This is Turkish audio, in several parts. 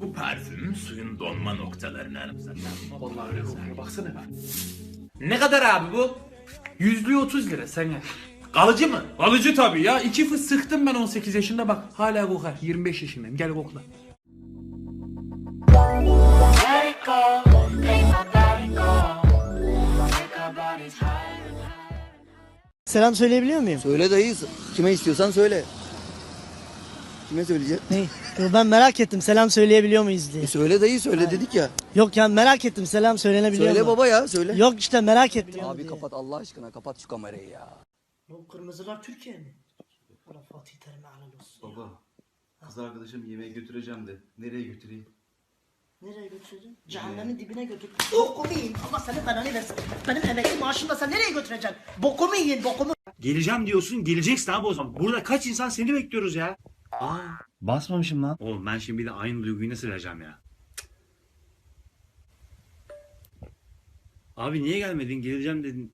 Bu parfüm suyun donma noktalarını zaten. Vallahi öyle kokuyor baksana be. Ne kadar abi bu? Yüzlüğü 30 lira sen gel. Kalıcı mı? Alıcı tabii ya. İki fıs sıktım ben 18 yaşında bak. Hala kokar. 25 yaşındayım. Gel kokla. Selam söyleyebiliyor muyum? Söyle dayı. Kime istiyorsan söyle. Kime söyleyeceksin? Ne? Yo, ben merak ettim selam söyleyebiliyor muyuz diye. E söyle dayı söyle dedik ya. Yok ya merak ettim selam söylenebiliyor Söyle mu? baba ya söyle. Yok işte merak ettim. Abi kapat Allah aşkına kapat şu kamerayı ya. Bu kırmızılar Türkiye mi? Allah Fatih Terim'e helal olsun. Baba, kız arkadaşım yemeğe götüreceğim de. Nereye götüreyim? Nereye götüreceksin? Cehennemin dibine götür. Bokumu yiyin. Allah senin belanı versin. Benim emekli maaşımla sen nereye götüreceksin? Bokumu yiyin bokumu. Geleceğim diyorsun geleceksin abi o zaman. Burada kaç insan seni bekliyoruz ya. Aa. Basmamışım lan. Oğlum ben şimdi bir de aynı duyguyu nasıl vereceğim ya? Abi niye gelmedin? Geleceğim dedin.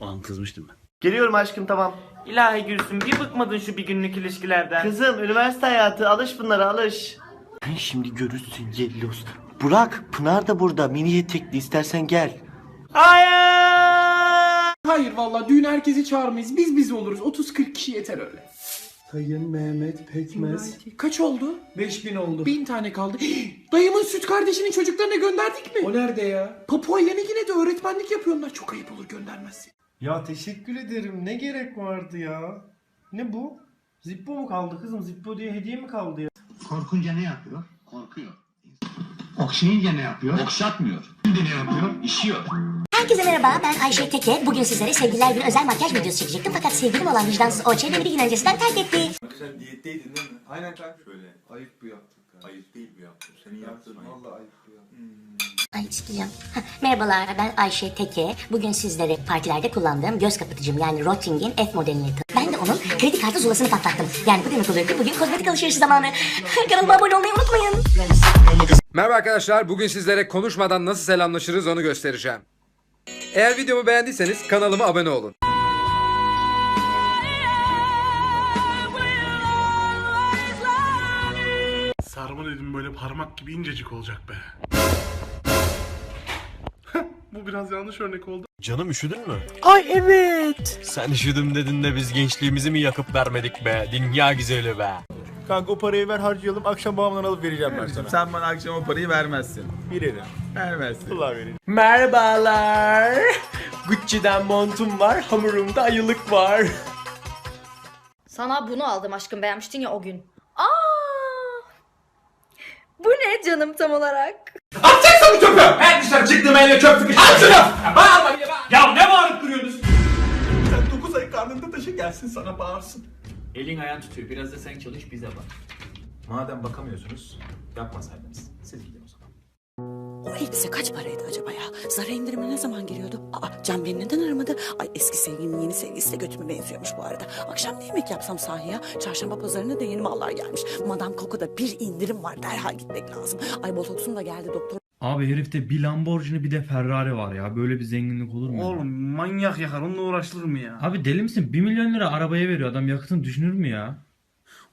O an kızmıştım ben. Geliyorum aşkım tamam. İlahi Gülsüm bir bıkmadın şu bir günlük ilişkilerden. Kızım üniversite hayatı alış bunlara alış. Sen şimdi görürsün Yellos. Burak Pınar da burada mini etekli istersen gel. Hayır. Hayır vallahi düğün herkesi çağırmayız. Biz biz oluruz. 30-40 kişi yeter öyle. Sayın Mehmet Pekmez. Kaç oldu? 5000 oldu. 1000 tane kaldı. Dayımın süt kardeşinin çocuklarına gönderdik mi? O nerede ya? Papua Yeni Gine'de öğretmenlik yapıyorlar. Çok ayıp olur göndermezsin. Ya teşekkür ederim. Ne gerek vardı ya? Ne bu? Zippo mu kaldı kızım? Zippo diye hediye mi kaldı ya? Korkunca ne yapıyor? Korkuyor. Okşayınca ne yapıyor? Okşatmıyor. Şimdi ne yapıyor? İşiyor. Herkese merhaba ben Ayşe Teke. Bugün sizlere sevgililer günü özel makyaj videosu çekecektim. Fakat sevgilim olan vicdansız Orçay beni bir gün öncesinden terk etti. Sen diyetteydin değil mi? Aynen kanka. Şöyle. Ayıp bu yaptık. Ayıp değil bu yaptım. Senin yaptığın ayıp. Vallahi ayıp bu yaptım. Ay çıkacağım. Heh, Merhabalar ben Ayşe Teke. Bugün sizlere partilerde kullandığım göz kapatıcım yani Rotting'in F modelini Ben de onun kredi kartı zulasını patlattım. Yani bu demek oluyor ki bugün kozmetik alışverişi zamanı. Kanalıma abone olmayı unutmayın. Merhaba arkadaşlar. Bugün sizlere konuşmadan nasıl selamlaşırız onu göstereceğim. Eğer videomu beğendiyseniz kanalıma abone olun. Sarma dedim böyle parmak gibi incecik olacak be. Bu biraz yanlış örnek oldu. Canım üşüdün mü? Ay evet. Sen üşüdüm dedin de biz gençliğimizi mi yakıp vermedik be? Dünya güzeli be. Kanka o parayı ver harcayalım akşam babamdan alıp vereceğim ben sana. Sen bana akşam o parayı vermezsin. Veririm. Vermezsin. Allah vereyim. Merhabalar. Gucci'den montum var. Hamurumda ayılık var. Sana bunu aldım aşkım beğenmiştin ya o gün. Aa! Bu ne canım tam olarak? Atacaksın bu çöpü! Her dışarı çıktığım elle çöp sıkış. At şunu! Bağırma. Ya ne bağırıp duruyorsunuz? Sen 9 ay karnında taşı gelsin sana bağırsın. Elin ayağın tutuyor. Biraz da sen çalış bize bak. Madem bakamıyorsunuz yapmasaydınız. Siz gidin o zaman. O elbise kaç paraydı acaba ya? Zara indirime ne zaman giriyordu? Aa Can beni neden aramadı? Ay eski sevgilimin yeni sevgilisi de götüme benziyormuş bu arada. Akşam ne yemek yapsam sahi ya? Çarşamba pazarına da yeni mallar gelmiş. Madame Coco'da bir indirim var derhal gitmek lazım. Ay botoksum da geldi doktor. Abi herifte bir Lamborghini bir de Ferrari var ya. Böyle bir zenginlik olur mu? Oğlum manyak yakar. Onunla uğraşılır mı ya? Abi deli misin? 1 milyon lira arabaya veriyor adam yakıtını düşünür mü ya?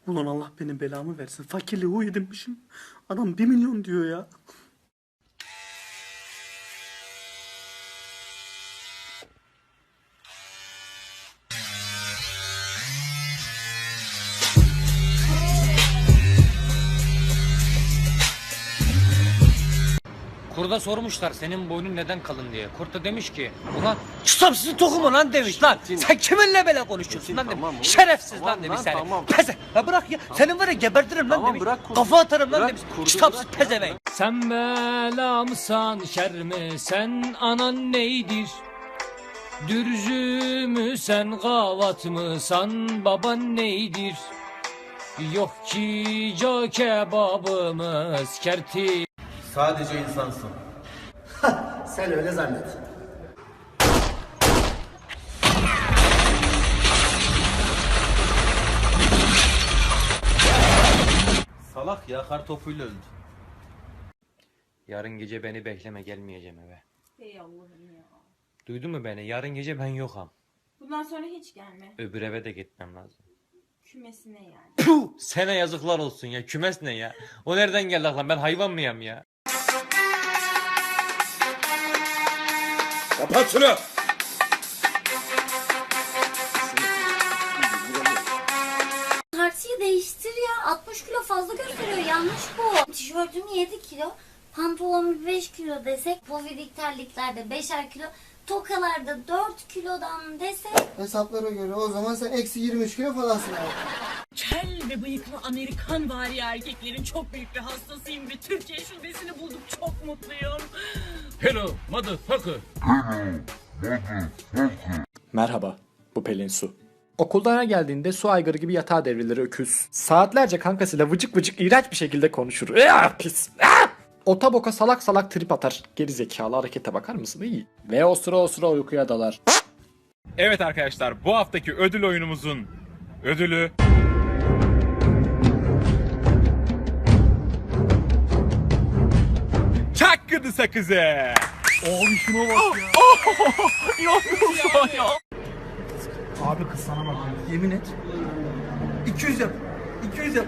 Ulan Allah benim belamı versin. Fakirliği huy edinmişim. Adam 1 milyon diyor ya. Kurda sormuşlar senin boynun neden kalın diye. Kurt da demiş ki ulan çıtapsızın tokumu lan demiş lan. Sen kiminle böyle konuşuyorsun lan demiş. Şerefsiz lan demiş seni. Peze. Ya bırak ya. Senin var ya gebertirim lan demiş. Kafa atarım lan demiş. Çıtapsız pezevenk. Sen bela mısan şer mi? Sen anan neydir? Dürzü mü sen gavat mısan baban neydir? Yok ki co kebabımız kerti Sadece insansın. Sen öyle zannet. Salak ya kar topuyla öldü. Yarın gece beni bekleme gelmeyeceğim eve. Ey Allah'ım ya. Duydun mu beni? Yarın gece ben yokum. Bundan sonra hiç gelme. Öbür eve de gitmem lazım. Kümesine yani. Puh, sana yazıklar olsun ya. Kümes ne ya? O nereden geldi lan? Ben hayvan mıyım ya? Kapat şunu. Tartıyı değiştir ya. 60 kilo fazla gösteriyor. Yanlış bu. Tişörtüm 7 kilo. Pantolonum 5 kilo desek. Pofidik terliklerde 5'er kilo. Tokalarda 4 kilodan desek. Hesaplara göre o zaman sen eksi 23 kilo falansın abi. Kel ve bıyıklı Amerikan vari erkeklerin çok büyük bir hastasıyım ve Türkiye şubesini bulduk. Çok mutluyum. Hello motherfucker. Merhaba, bu Pelin Su. Okuldan her geldiğinde su aygırı gibi yatağa devrilir öküz. Saatlerce kankasıyla vıcık vıcık iğrenç bir şekilde konuşur. Ya pis. Ah! Ota boka salak salak trip atar. Geri zekalı harekete bakar mısın? İyi. Ve o sıra o sıra uykuya dalar. Evet arkadaşlar bu haftaki ödül oyunumuzun ödülü Çakkıdı sakızı. Abi şuna bak ya. Yapıyorsun ya. Abi kız sana bak. Yemin et. 200 yap. 200 yap.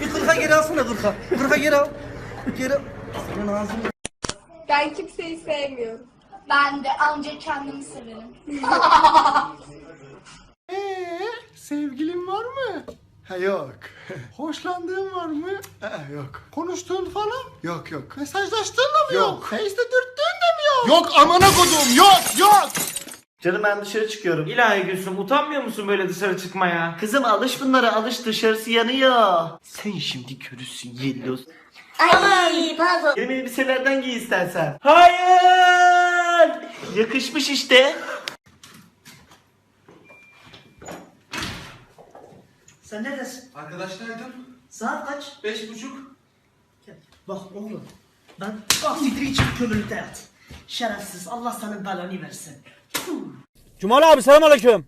Bir 40'a geri alsana 40'a. 40'a geri al. Geri al. Senin ağzını Ben kimseyi sevmiyorum. Ben de ancak kendimi severim. Sevgilin var mı? Ha yok. Hoşlandığın var mı? Ha, yok. Konuştuğun falan? Yok yok. Mesajlaştığın da mı Yok. yok? Face'te dürttüğün de mi yok? Yok amına kodum yok yok. Canım ben dışarı çıkıyorum. İlahi Gülsüm utanmıyor musun böyle dışarı çıkmaya? Kızım alış bunlara alış dışarısı yanıyor. Sen şimdi görürsün yellos. Ay pardon. Benim elbiselerden giy istersen. Hayır! Yakışmış işte. Sen neredesin? Arkadaşlardım. Saat kaç? Beş buçuk. Gel. Bak oğlum. Ben bak siktir için kömürlükte yat. Şerefsiz. Allah senin belanı versin. Cumali abi selamünaleyküm.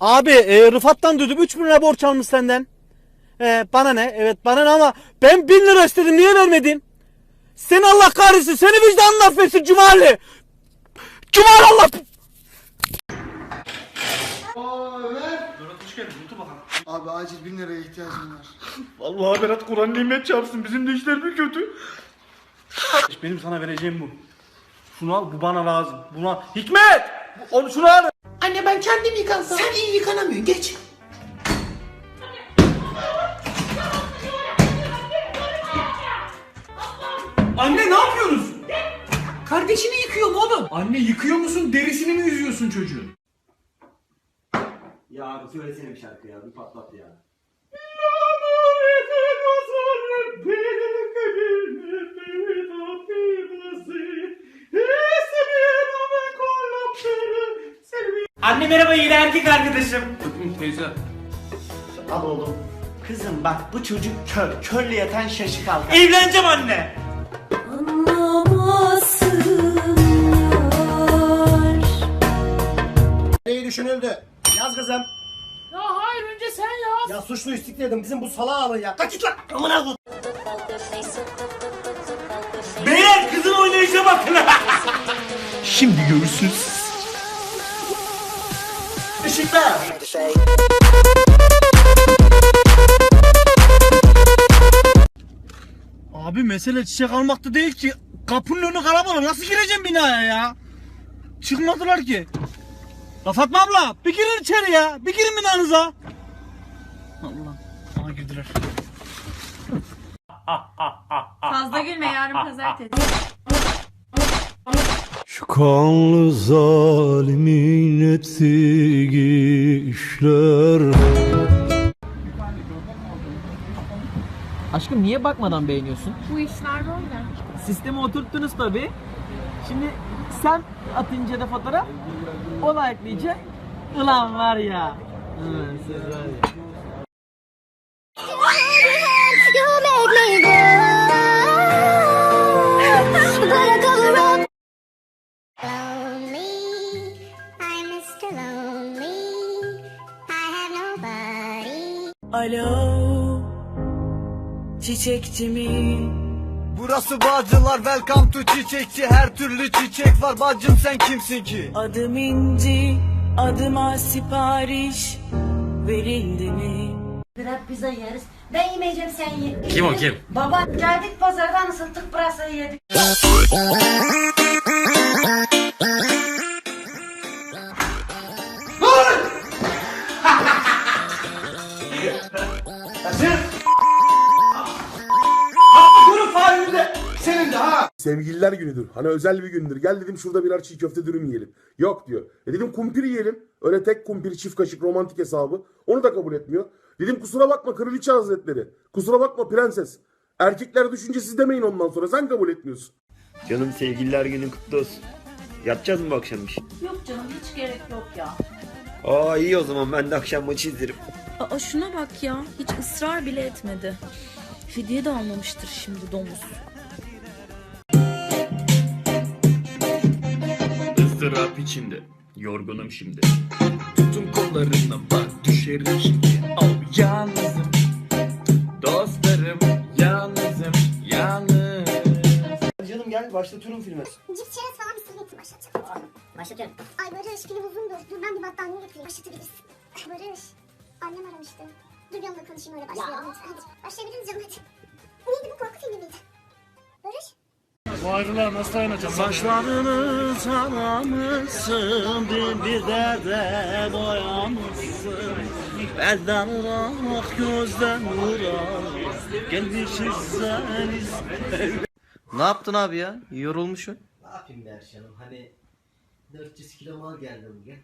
Abi e, Rıfat'tan duydum 3 bin lira borç almış senden. E, bana ne? Evet bana ne ama ben 1000 lira istedim niye vermedin? Seni Allah kahretsin seni vicdanın affetsin Cumali. Cumali Allah... Abi acil bin liraya ihtiyacım var. Vallahi Berat Kur'an nimet çarpsın. Bizim de işler bir kötü. Benim sana vereceğim bu. Şunu al bu bana lazım. Buna Hikmet! Onu şunu al. Anne ben kendim yıkansam. Sen iyi yıkanamıyorsun geç. Anne ne yapıyoruz? Kardeşini yıkıyorum oğlum. Anne yıkıyor musun derisini mi yüzüyorsun çocuğun? Ya abi söylesene bir şarkı ya bir patlat ya. Anne merhaba yine erkek arkadaşım. Teyze. Al oğlum. Kızım bak bu çocuk kör. Körle yatan şaşı kalkar. Evleneceğim anne. Neyi düşünüldü? Yaz kızım. Ya hayır önce sen yaz. Ya suçlu istikledim bizim bu salağı alın ya. Kaç git lan. Amına koy. Beyler kızın oynayışa bakın. Şimdi görürsünüz. Işıklar. Abi mesele çiçek almakta değil ki. Kapının önü kalabalık. Nasıl gireceğim binaya ya? Çıkmadılar ki. La Fatma abla bir girin içeri ya. Bir girin binanıza. Allah. Aa girdiler. Fazla gülme yarın pazartesi. Şu kanlı zalimin ettiği işler Aşkım niye bakmadan beğeniyorsun? Bu işler böyle. Sistemi oturttunuz tabi. Şimdi sen atınca da fotoğraf o like'layacak. Ulan var ya. Ulan siz var ya. Alo. Çiçekçi mi? Burası Bağcılar welcome to çiçekçi her türlü çiçek var bacım sen kimsin ki? Adım İnci, adıma sipariş. verildi mi? Birer pizza yeriz. Ben yemeyeceğim sen ye. Kim o, kim? Baba geldik pazardan ısıttık pırasayı yedik. Sevgililer günüdür. Hani özel bir gündür. Gel dedim şurada birer çiğ köfte dürüm yiyelim. Yok diyor. E dedim kumpir yiyelim. Öyle tek kumpir çift kaşık romantik hesabı. Onu da kabul etmiyor. Dedim kusura bakma kraliçe hazretleri. Kusura bakma prenses. Erkekler düşüncesiz demeyin ondan sonra. Sen kabul etmiyorsun. Canım sevgililer günün kutlu olsun. Yapacağız mı bu akşam iş? Yok canım hiç gerek yok ya. Aa iyi o zaman ben de akşam maçı izlerim. Aa şuna bak ya hiç ısrar bile etmedi. Hediye de almamıştır şimdi domuz. Izdırap içinde. Yorgunum şimdi. Tutun kollarına bak düşerim şimdi. Oh yalnızım. Dostlarım yalnızım. Yalnız. Canım gel başlatıyorum filmi. Cips çerez falan bir sürü getir başlatacağım. Başlatıyorum. Ay Barış film uzundur. Dur ben bir battaniye getireyim. Başlatabilirsin. Barış. Annem aramıştı. Dur bir onunla konuşayım öyle başlayalım. Hadi. hadi. Başlayabiliriz canım hadi. Neydi bu korku filmi miydi? Barış. Bu ayrılığa nasıl dayanacağım? Saçlarını taramışsın, bir bir derde boyamışsın. Elden ırak, gözden ırak, gelmişiz seniz. Ne yaptın abi ya? Yorulmuşsun. Ne yapayım be Erşan'ım hani 400 kilo mal geldi bugün.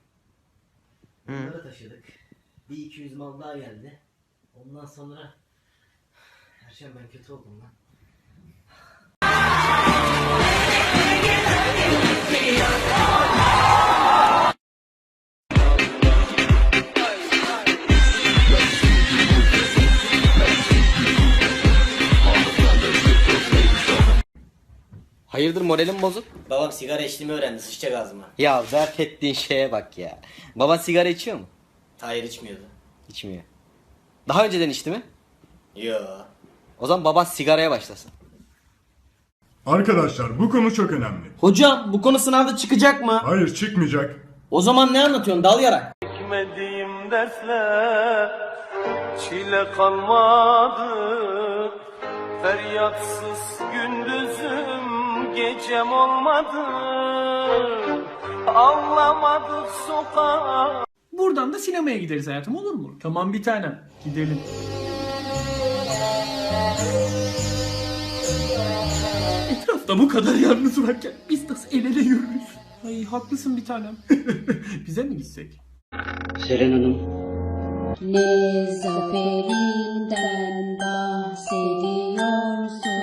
Hı. Bunları taşıdık. Bir 200 mal daha geldi. Ondan sonra Erşan ben kötü oldum lan. Hayırdır moralin bozuk? Babam sigara içtiğimi öğrendi sıçacak ağzıma. Ya zarf ettiğin şeye bak ya. Baban sigara içiyor mu? Hayır içmiyordu. İçmiyor. Daha önceden içti mi? Yo. O zaman baban sigaraya başlasın. Arkadaşlar bu konu çok önemli. Hocam bu konu sınavda çıkacak mı? Hayır çıkmayacak. O zaman ne anlatıyorsun dal yarak? Çekmediğim dersler çile kalmadı Feryatsız gecem olmadı Ağlamadık sokağa Buradan da sinemaya gideriz hayatım olur mu? Tamam bir tanem. Gidelim. Etrafta bu kadar yalnız varken biz nasıl el ele yürürüz? Ay haklısın bir tanem. Bize mi gitsek? Seren Hanım. Ne zaferinden bahsediyorsun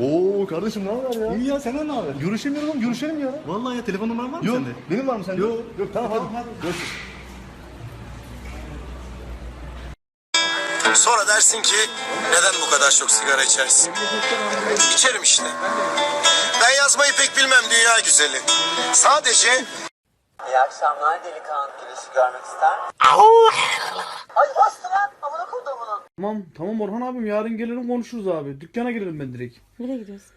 Oo kardeşim ne haber ya? İyi ya senden ne haber? Görüşemiyorum ama görüşelim ya. Vallahi ya telefon numaran var mı sende? Benim var mı sende? Yok. Yok tamam hadi. hadi. Görüşürüz. Sonra dersin ki neden bu kadar çok sigara içersin? İçerim işte. Ben yazmayı pek bilmem dünya güzeli. Sadece İyi akşamlar delikanlı girişi görmek ister Ay bastı lan. Tamam tamam Orhan abim yarın gelirim konuşuruz abi. Dükkana girelim ben direkt. Nereye gidiyorsun?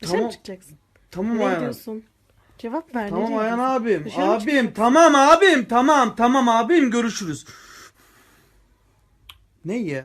Tamam. çıkacaksın? Tamam Ayhan. Cevap ver. Tamam Ayhan abim. Abim tamam abim tamam tamam abim görüşürüz. Ne ya?